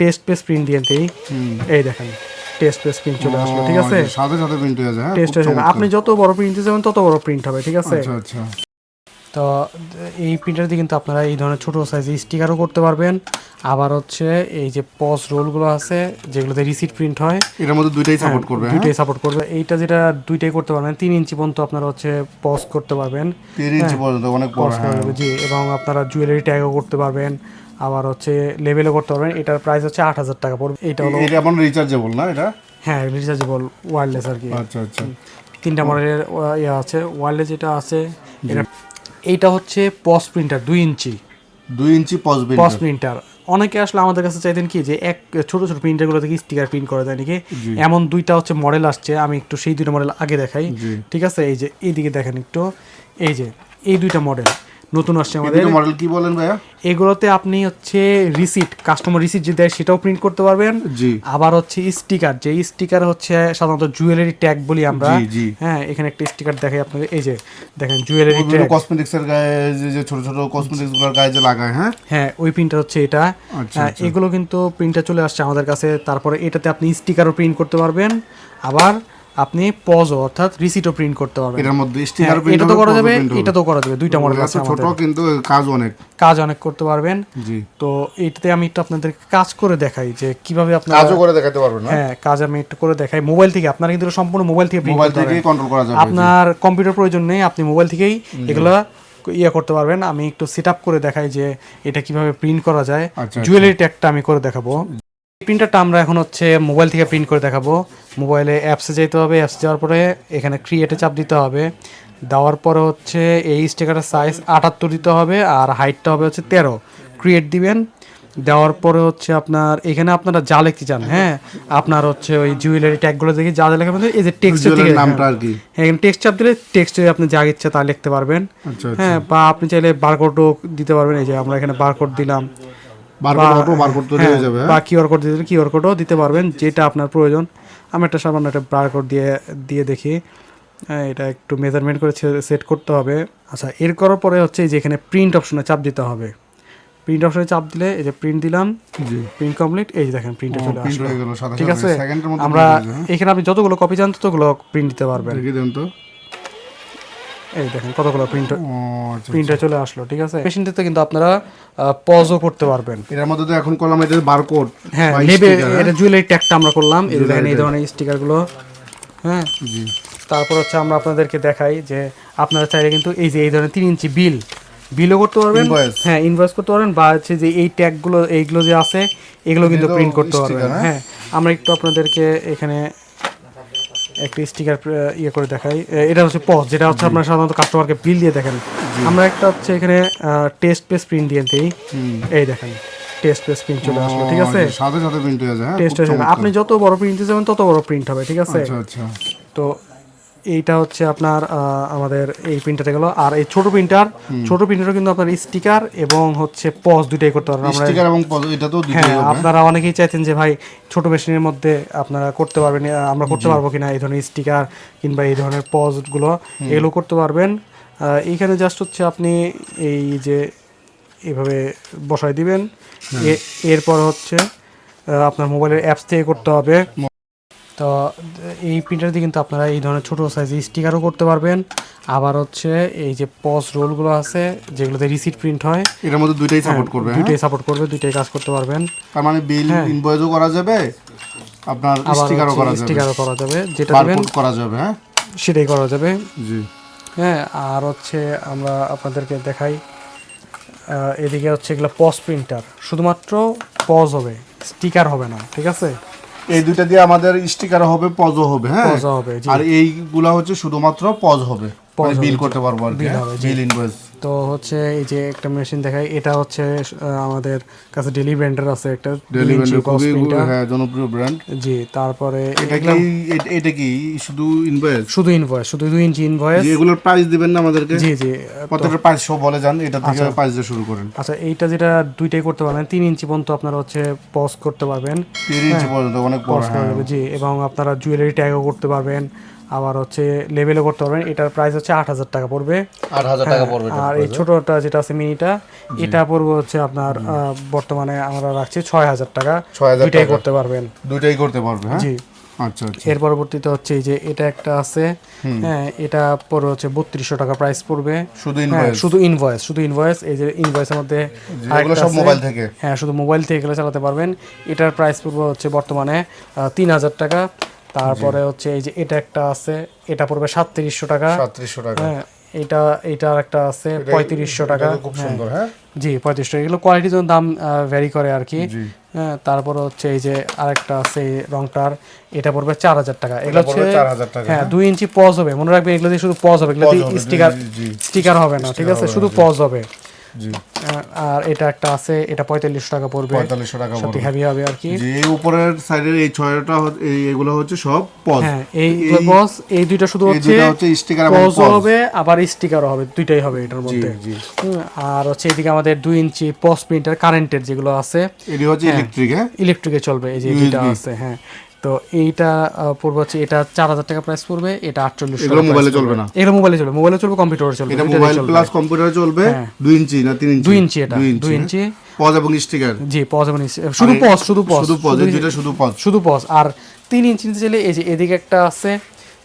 Test pace print দিয়ে দিই। এই দেখেন টেস্ট পেস প্রিন্ট চলে আসলো ঠিক আছে? সাথে সাথে প্রিন্ট হয়ে যায় হ্যাঁ? টেস্ট চমৎকার। আপনি যত বড় প্রিন্ট দিতে যাবেন তত বড় প্রিন্ট হবে ঠিক আছে? আচ্ছা আচ্ছা। তো এই প্রিন্টার দিয়ে কিন্তু আপনারা এই ধরনের ছোট সাইজে স্টিকারও করতে পারবেন। আবার হচ্ছে এই যে পজ রোলগুলো আছে যেগুলোতে রিসিট প্রিন্ট হয় এটার মধ্যে দুইটাই সাপোর্ট করবে হ্যাঁ? দুইটাই সাপোর্ট করবে। এইটা যেটা দুইটাই করতে পারবেন তিন ইঞ্চি পর্যন্ত আপনারা হচ্ছে পজ করতে পারবেন। তিন ইঞ্চি পর্যন্ত অনেক পজ হ্যাঁ করা যাবে জি এবং আপনারা জুয়েলারি ট্যাগও করতে পারবেন। আবার হচ্ছে লেভেলও করতে পারবেন। এটার প্রাইস হচ্ছে আট হাজার টাকা পড়বে। এটা হলো এটা আমার রিচার্জেবল না এটা? হ্যাঁ রিচার্জেবল ওয়্যারলেস আর কি। আচ্ছা আচ্ছা। তিনটা মডেলের ইয়ে আছে। ওয়্যারলেস যেটা আছে এটা এইটা হচ্ছে পজ প্রিন্টার দুই ইঞ্চি। দুই ইঞ্চি পজবিল পজ প্রিন্টার অনেকে আসলে আমাদের কাছে চাইতেন কি যে এক ছোট ছোট প্রিন্টারগুলো থেকে স্টিকার প্রিন্ট করা যায় নাকি? এমন দুইটা হচ্ছে মডেল আসছে আমি একটু সেই দুইটা মডেল আগে দেখাই। ঠিক আছে? এই যে এইদিকে দেখেন একটু। এই যে এই দুইটা মডেল নতুন আসছে আমাদের। মডেল কি বলেন ভাইয়া? এগুলোতে আপনি হচ্ছে রিসিট কাস্টমার রিসিট যে দেয় সেটাও প্রিন্ট করতে পারবেন। জি। আবার হচ্ছে স্টিকার যে স্টিকার হচ্ছে সাধারণত জুয়েলারি ট্যাগ বলি আমরা। হ্যাঁ এখানে একটা স্টিকার দেখাই আপনাদের। এই যে দেখেন জুয়েলারি ট্যাগ কসমেটিক্স এর গায়ে যে ছোট ছোট কসমেটিক্সগুলোর গায়ে যে লাগায় হ্যাঁ? হ্যাঁ ওই প্রিন্টার হচ্ছে এটা। আচ্ছা, এগুলো কিন্তু প্রিন্টার চলে আসছে আমাদের কাছে। তারপরে এটাতে আপনি স্টিকারও প্রিন্ট করতে পারবেন। আবার আপনি পজও অর্থাৎ রিসিটও প্রিন্ট করতে পারবেন। এটার মধ্যে হ্যাঁ, স্টিকার এটা তো করা যাবে এটা তো করা যাবে দুইটা মডেল আছে ছোট কিন্তু কাজ অনেক। কাজ অনেক করতে পারবেন। জি। তো এইটাতে আমি একটু আপনাদের কাজ করে দেখাই যে কীভাবে আপনারা কাজও করে দেখাতে পারবেন হ্যাঁ কাজ আমি একটু করে দেখাই। মোবাইল থেকে আপনারা কিন্তু সম্পূর্ণ মোবাইল থেকে print মোবাইল থেকে কন্ট্রোল করা যাবে আপনার কম্পিউটার প্রয়োজন নেই আপনি মোবাইল থেকেই এগুলো ইয়ে করতে পারবেন। আমি একটু সেট করে দেখাই যে এটা কীভাবে প্রিন্ট করা যায়। আচ্ছা, জুয়েলারি ট্যাগটা আমি করে দেখাবো। প্রিন্টারটা আমরা এখন হচ্ছে মোবাইল থেকে প্রিন্ট করে দেখাবো। মোবাইলে অ্যাপসে যেতে হবে অ্যাপস যাওয়ার পরে এখানে ক্রিয়েটে চাপ দিতে হবে। দেওয়ার পরে হচ্ছে এই স্টিকারের সাইজ আটাত্তর দিতে হবে আর হাইটটা হবে হচ্ছে তেরো। ক্রিয়েট দিবেন। দেওয়ার পরে হচ্ছে আপনার এখানে আপনারা যা লিখতে চান হ্যাঁ? আপনার হচ্ছে ওই জুয়েলারি ট্যাগগুলো দেখে যা যা লেখা এই যে টেক্সট জুয়েলারির নামটা আর কি। হ্যাঁ টেক্সট চাপ দিলে টেক্সটে আপনি যা ইচ্ছা তা লিখতে পারবেন। আচ্ছা হ্যাঁ বা আপনি চাইলে বারকোডও দিতে পারবেন। এই যে আমরা এখানে বারকোড দিলাম। বা কিউআর কোড দিতে কিউআর কোডও দিতে পারবেন যেটা আপনার প্রয়োজন। আমি একটা সামান্য একটা বারকোড দিয়ে দিয়ে দেখি। হ্যাঁ, এটা একটু মেজারমেন্ট করে সেট করতে হবে। আচ্ছা এর করার পরে হচ্ছে যে এখানে প্রিন্ট অপশনে চাপ দিতে হবে। প্রিন্ট অপশনে চাপ দিলে এই যে প্রিন্ট দিলাম প্রিন্ট কমপ্লিট এই যে দেখেন প্রিন্টে চলে আসলো। ঠিক আছে? আমরা হয়ে এখানে আপনি যতগুলো কপি চান ততগুলো প্রিন্ট দিতে পারবেন? তো। এই দেখেন কতগুলো আচ্ছা প্রিন্টে চলে আসলো ঠিক আছে? মেশিনটিতে কিন্তু আপনারা পজও করতে পারবেন। এটার মধ্যে তো এখন করলাম এটা বারকোড হ্যাঁ নেবে এটা জুয়েলারি ট্যাগটা আমরা করলাম এই দেখেন এই ধরনের স্টিকারগুলো হ্যাঁ? জি। তারপর হচ্ছে আমরা আপনাদেরকে দেখাই যে আপনারা চাইলে কিন্তু এই যে এই ধরনের তিন ইঞ্চি বিল বিলও করতে পারবেন। হ্যাঁ ইনভয়েস করতে পারবেন বা হচ্ছে যে এই ট্যাগগুলো এইগুলো যে আছে এগুলো কিন্তু প্রিন্ট করতে পারবেন হ্যাঁ? আমরা একটু আপনাদেরকে এখানে একটা স্টিকার ইয়ে করে দেখাই। এটা হচ্ছে পজ যেটা হচ্ছে আপনারা সাধারণত কাস্টমারকে বিল দিয়ে দেখেন। আমরা একটা হচ্ছে এখানে টেস্ট পেস প্রিন্ট দিয়ে দিই। এই দেখেন টেস্ট পেস প্রিন্ট চলে আসলো ঠিক আছে? সাথে সাথে প্রিন্ট হয়ে যায় হ্যাঁ টেস্ট হয়ে আপনি যত বড় প্রিন্ট যাবেন তত বড় প্রিন্ট হবে ঠিক আছে? আচ্ছা আচ্ছা। তো এইটা হচ্ছে আপনার আমাদের এই প্রিন্টারটা গেল। আর এই ছোট প্রিন্টার ছোট প্রিন্টারও কিন্তু আপনার স্টিকার এবং হচ্ছে পজ দুইটাই করতে পারবেন। আমরা স্টিকার এবং পজ- এটা তো হ্যাঁ হবে। আপনারা অনেকেই চাইতেন যে ভাই ছোট মেশিনের মধ্যে আপনারা করতে পারবেন আমরা করতে পারব কিনা? এই ধরনের স্টিকার কিংবা এই ধরনের পজগুলো এগুলো করতে পারবেন। এইখানে জাস্ট হচ্ছে আপনি এই যে এইভাবে বসায় দিবেন। এ- এরপর হচ্ছে আপনার মোবাইলের অ্যাপস থেকে করতে হবে। তো এই প্রিন্টার দিয়ে কিন্তু আপনারা এই ধরনের ছোটো সাইজে স্টিকারও করতে পারবেন। আবার হচ্ছে এই যে পজ রোলগুলো আছে যেগুলোতে রিসিট প্রিন্ট হয় এটার মধ্যে দুইটাই সাপোর্ট করবে হ্যাঁ? দুইটাই সাপোর্ট করবে দুইটাই কাজ করতে পারবেন। তার মানে বিল ইনভয়েসও করা যাবে আপনার স্টিকারও করা যাবে। স্টিকারও করা যাবে যেটা দেবেন করা যাবে হ্যাঁ? সেটাই করা যাবে। জি। হ্যাঁ আর হচ্ছে আমরা আপনাদেরকে দেখাই এদিকে হচ্ছে এগুলো পজ প্রিন্টার শুধুমাত্র পজ হবে স্টিকার হবে না ঠিক আছে? এই দুইটা দিয়ে আমাদের স্টিকার হবে পজ হবে হ্যাঁ? পজ হবে আর এইগুলা হচ্ছে শুধুমাত্র পজ হবে। মানে বিল করতে পারব আর জি। বিল ইনভয়েস তো হচ্ছে এই যে একটা মেশিন দেখাই এটা হচ্ছে আমাদের কাছে ডেলি ব্র্যান্ডের আছে একটা ডেলি খুবই হ্যাঁ জনপ্রিয় ব্র্যান্ড জি তারপরে এটা কি এটা কি শুধু ইনভয়েস শুধু ইনভয়েস শুধু দুই ইঞ্চি ইনভয়েস এগুলোর প্রাইস দিবেন না আমাদেরকে? জি জি প্রাইস সব বলে যান এটা থেকে প্রাইস দিয়ে শুরু করেন। আচ্ছা এইটা যেটা দুইটাই করতে পারবেন তিন ইঞ্চি পর্যন্ত আপনারা হচ্ছে পজ করতে পারবেন। তিন ইঞ্চি পর্যন্ত অনেক বড় হ্যাঁ। জি এবং আপনারা জুয়েলারি ট্যাগও করতে পারবেন। আবার হচ্ছে লেভেলও করতে পারবেন এটার প্রাইস হচ্ছে আট হাজার টাকা পড়বে। আট হাজার টাকা পড়বে আর এই ছোটটা যেটা আছে মিনিটা এটা পড়বে হচ্ছে আপনার বর্তমানে আমরা রাখছি ছয় হাজার টাকা। দুইটাই করতে পারবেন। দুইটাই করতে পারবে হ্যাঁ? জি। আচ্ছা আচ্ছা। এর পরবর্তীতে হচ্ছে এই যে এটা একটা আছে হ্যাঁ এটা পড়বে হচ্ছে বত্রিশশো টাকা প্রাইস পড়বে। শুধু হ্যাঁ ইনভয়েস শুধু ইনভয়েস শুধু ইনভয়েস এই যে ইনভয়েসের মধ্যে এগুলো সব মোবাইল থেকে? হ্যাঁ শুধু মোবাইল থেকে গেলে চালাতে পারবেন। এটার প্রাইস পড়বে হচ্ছে বর্তমানে তিন হাজার টাকা। তারপরে হচ্ছে এই যে এটা একটা আছে এটা পড়বে সাতত্রিশশো টাকা। সাতত্রিশশো টাকা। হ্যাঁ এটা এটার একটা আছে পঁয়ত্রিশশো টাকা। খুব সুন্দর হ্যাঁ? জি পঁয়ত্রিশশো এগুলো কোয়ালিটির জন্য দাম ভ্যারি করে আর কি জি। হ্যাঁ তারপর হচ্ছে এই যে আরেকটা আছে রংটার এটা পড়বে চার হাজার টাকা। এগুলো হচ্ছে 4,000 টাকা, হ্যাঁ দুই ইঞ্চি পজ হবে। মনে রাখবেন এগুলো দিয়ে শুধু পজ হবে। এগুলো দিয়ে স্টিকার স্টিকার হবে না ঠিক আছে? শুধু পজ হবে। আর এটা একটা আছে এটা পঁয়তাল্লিশশো টাকা পড়বে। পঁয়তাল্লিশশো টাকা সত্যি পড়বে। হেভি হবে আর কি। যে এই উপরের সাইডের এই ছয়টা হচ্ছে- এগুলো হচ্ছে সব পজ। হ্যাঁ এই পজ এই দুইটা শুধু হচ্ছে হচ্ছে স্টিকার পজ। হবে আবার স্টিকারও হবে দুইটাই হবে এটার মধ্যে। আর হচ্ছে এদিকে আমাদের দুই ইঞ্চি পজ প্রিন্টার কারেন্টের যেগুলো আছে এটি হচ্ছে ইলেকট্রিক হ্যাঁ? ইলেকট্রিকে চলবে এই যে দুইটা আছে হ্যাঁ। তো এইটা পড়বে হচ্ছে এটা চার হাজার টাকা প্রাইস পড়বে এটা আটচল্লিশ এগুলো মোবাইলে চলবে না? এগুলো মোবাইলে চলবে মোবাইলে চলবে কম্পিউটারে চলবে এটা মোবাইল প্লাস কম্পিউটার চলবে হ্যাঁ। দুই ইঞ্চি না তিন ইঞ্চি দুই ইঞ্চি এটা দুই ইঞ্চি পজ এবং স্টিকার জি পজ এবং ইঞ্চি- শুধু পজ শুধু পজ শুধু পজ দুইটা শুধু পজ শুধু পজ আর তিন ইঞ্চি নিতে চাইলে এই যে এদিকে একটা আছে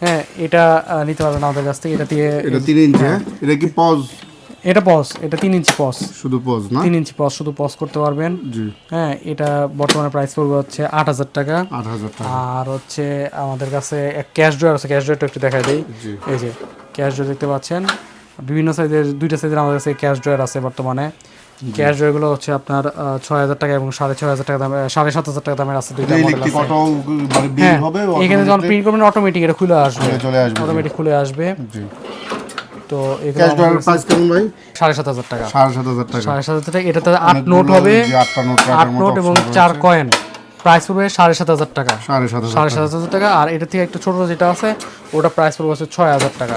হ্যাঁ এটা নিতে পারবেন আমাদের কাছ থেকে এটা দিয়ে এটা তিন ইঞ্চি হ্যাঁ? এটা কি পজ এটা পজ এটা তিন ইঞ্চি পজ শুধু পজ না? তিন ইঞ্চি পজ শুধু পজ করতে পারবেন। জি। হ্যাঁ এটা বর্তমানে প্রাইস পড়বে হচ্ছে আট হাজার টাকা। আট হাজার টাকা। আর হচ্ছে আমাদের কাছে ক্যাশ ড্রয়ার আছে ক্যাশ ড্রয়ারটা একটু দেখাই দেই। এই যে ক্যাশ ড্রয়ার দেখতে পাচ্ছেন। বিভিন্ন সাইজের দুইটা সাইজের আমাদের কাছে ক্যাশ ড্রয়ার আছে বর্তমানে। ক্যাশ ড্রয়ারগুলো হচ্ছে আপনার ছয় হাজার টাকা এবং সাড়ে ছয় হাজার টাকা দামের সাড়ে সাত হাজার টাকা দামের আছে দুইটা মডেল আছে। মানে বিল হ্যাঁ হবে এখানে যখন প্রিন্ট করবেন অটোমেটিক এটা খুলে আসবে। চলে আসবে অটোমেটিক খুলে আসবে। জি। তো ক্যাশ প্রাইস কেমন ভাই? সাড়ে সাত হাজার টাকা। সাড়ে সাত হাজার টাকা। সাড়ে সাত হাজার টাকা। এটাতে আট নোট হবে আট নোট এবং চার কয়েন প্রাইস পড়বে সাড়ে সাত হাজার টাকা। সাড়ে সাত হাজার টাকা। আর এটা থেকে একটু ছোট যেটা আছে ওটা প্রাইস পড়বে হচ্ছে ছয় হাজার টাকা।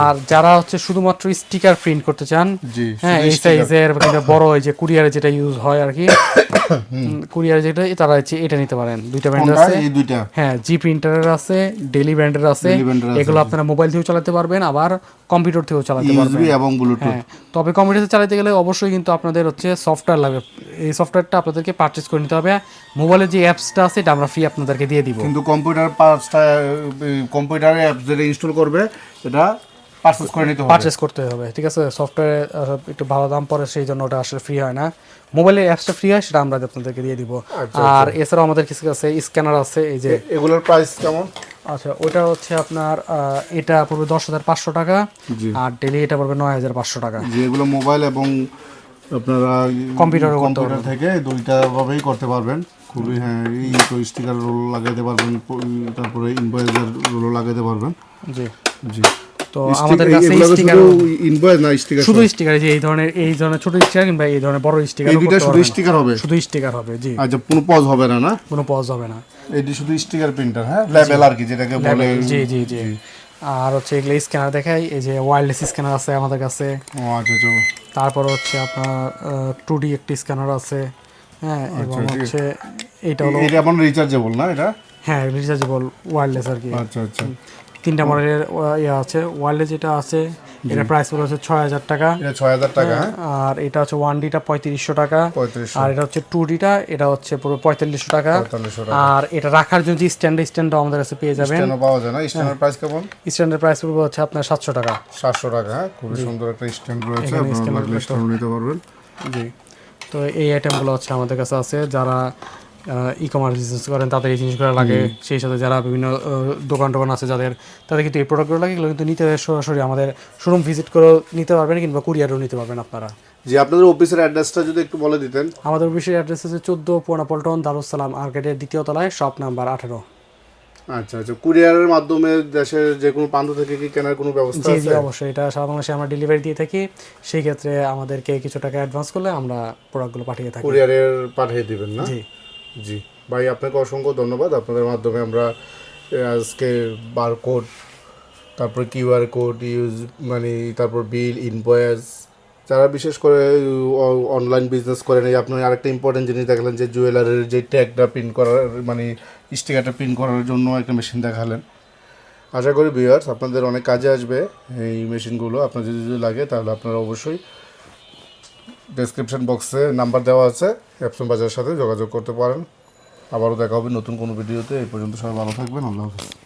আর যারা হচ্ছে শুধুমাত্র স্টিকার প্রিন্ট করতে চান জি হ্যাঁ এই সাইজের কিংবা বড় এই যে কুরিয়ারে যেটা ইউজ হয় আর কি কুরিয়ারে যেটা তারা হচ্ছে এটা নিতে পারেন। দুইটা ব্র্যান্ড আছে। হ্যাঁ জি প্রিন্টারের আছে ডেলি ব্র্যান্ডের আছে। এগুলো আপনারা মোবাইল থেকেও চালাতে পারবেন আবার কম্পিউটার থেকেও চালাতে পারবেন। এবং ব্লুটুথ হ্যাঁ তবে কম্পিউটারে চালাতে গেলে অবশ্যই কিন্তু আপনাদের হচ্ছে সফটওয়্যার লাগবে এই সফটওয়্যারটা আপনাদেরকে পারচেজ করে নিতে হবে। মোবাইলের যে অ্যাপসটা আছে এটা আমরা ফ্রি আপনাদেরকে দিয়ে দিব। কিন্তু কম্পিউটার পার্টসটা কম্পিউটারে অ্যাপস যেটা ইনস্টল করবে এটা পারচেজ করে নিতে হবে। পারচেজ করতে হবে ঠিক আছে? সফটওয়্যার একটু ভালো দাম পড়ে সেই জন্য ওটা আসলে ফ্রি হয় না। মোবাইলের অ্যাপসটা ফ্রি হয় সেটা আমরা আপনাদেরকে দিয়ে দিব। আর এছাড়াও আমাদের কিছু কাছে স্ক্যানার আছে এই যে এগুলোর প্রাইস কেমন? আচ্ছা ওটা হচ্ছে আপনার এটা পড়বে দশ হাজার পাঁচশো টাকা আর ডেলি এটা পড়বে নয় হাজার পাঁচশো টাকা। যে এগুলো মোবাইল এবং আপনারা কম্পিউটারও করতে কম্পিউটার থেকে দুইটা ভাবেই করতে পারবেন। খুবই হ্যাঁ তো স্টিকার রোল লাগাইতে পারবেন তারপরে ইনভয়েসের লাগাইতে পারবেন। জি। জি। তো আমাদের কাছে স্টিকার ইনভয়েস না স্টিকার শুধু স্টিকার যে এই ধরনের এই ধরনের ছোট স্টিকার কিংবা এই ধরনের বড় স্টিকার এই দুইটা শুধু স্টিকার হবে? শুধু স্টিকার হবে জি। আচ্ছা কোনো পজ হবে না না? কোনো পজ হবে না। এটি শুধু স্টিকার প্রিন্টার হ্যাঁ? লেবেল আর কি যেটাকে বলে। জি জি জি। আর হচ্ছে এগুলো স্ক্যানার দেখাই এই যে ওয়্যারলেস স্ক্যানার আছে আমাদের কাছে। ও আচ্ছা আচ্ছা। তারপর হচ্ছে আপনার টু ডি একটি স্ক্যানার আছে। হ্যাঁ এবং হচ্ছে এইটা হলো এটা আমার রিচার্জেবল না এটা? হ্যাঁ রিচার্জেবল ওয়্যারলেস আর কি। আচ্ছা আচ্ছা। তিনটা মডেলের ইয়ে আছে ওয়্যারলেস যেটা আছে এটা প্রাইস পড়ে হচ্ছে ছয় হাজার টাকা। এটা ছয় হাজার টাকা হ্যাঁ আর এটা হচ্ছে ওয়ান ডিটা পঁয়ত্রিশশো টাকা। আর এটা হচ্ছে টু ডিটা এটা হচ্ছে পুরো পঁয়তাল্লিশশো টাকা। আর এটা রাখার জন্য যে স্ট্যান্ড স্ট্যান্ডটাও আমাদের কাছে পেয়ে যাবেন। পাওয়া যায় না। স্ট্যান্ডের প্রাইস কেমন? স্ট্যান্ডের প্রাইস পড়বে হচ্ছে আপনার সাতশো টাকা। সাতশো টাকা হ্যাঁ। খুবই সুন্দর একটা স্ট্যান্ড রয়েছে। আপনারা লাগলে স্ট্যান্ড নিতে পারবেন। জি। তো এই আইটেমগুলো হচ্ছে আমাদের কাছে আছে। যারা ই কমার্স বিজনেস করেন তাদের এই জিনিসগুলো লাগে। সেই সাথে যারা বিভিন্ন দোকান টোকান আছে যাদের তাদের কিন্তু এই প্রোডাক্টগুলো লাগে এগুলো কিন্তু নিতে সরাসরি আমাদের শোরুম ভিজিট করেও নিতে পারবেন কিংবা কুরিয়ারও নিতে পারবেন আপনারা। জি আপনাদের অফিসের অ্যাড্রেসটা যদি একটু বলে দিতেন। আমাদের অফিসের অ্যাড্রেস আছে চোদ্দ পোনা পল্টন দারুসালাম মার্কেটের দ্বিতীয় তলায় শপ নাম্বার আঠেরো। আচ্ছা আচ্ছা। কুরিয়ারের মাধ্যমে দেশের যে কোনো প্রান্ত থেকে কি কেনার কোনো ব্যবস্থা জি জি অবশ্যই। এটা সারা বাংলাদেশে আমরা ডেলিভারি দিয়ে থাকি। সেই ক্ষেত্রে আমাদেরকে কিছু টাকা অ্যাডভান্স করলে আমরা প্রোডাক্টগুলো পাঠিয়ে থাকি। কুরিয়ারের পাঠিয়ে দিবেন না? জি। জি। ভাই আপনাকে অসংখ্য ধন্যবাদ। আপনাদের মাধ্যমে আমরা আজকে বারকোড তারপর কিউআর কোড ইউজ মানে তারপর বিল ইনভয়েস যারা বিশেষ করে অনলাইন বিজনেস করেন, এই আপনি আরেকটা ইম্পর্টেন্ট জিনিস দেখালেন যে জুয়েলারির যে ট্যাগটা প্রিন্ট করার মানে স্টিকারটা প্রিন্ট করার জন্য একটা মেশিন দেখালেন। আশা করি ভিউয়ার্স আপনাদের অনেক কাজে আসবে এই মেশিনগুলো আপনাদের যদি যদি লাগে, তাহলে আপনারা অবশ্যই ডেসক্রিপশন বক্সে নাম্বার দেওয়া আছে। অ্যাপসন বাজারের সাথে যোগাযোগ করতে পারেন। আবারও দেখা হবে নতুন কোনো ভিডিওতে এই পর্যন্ত সবাই ভালো থাকবেন। আল্লাহ হাফিজ।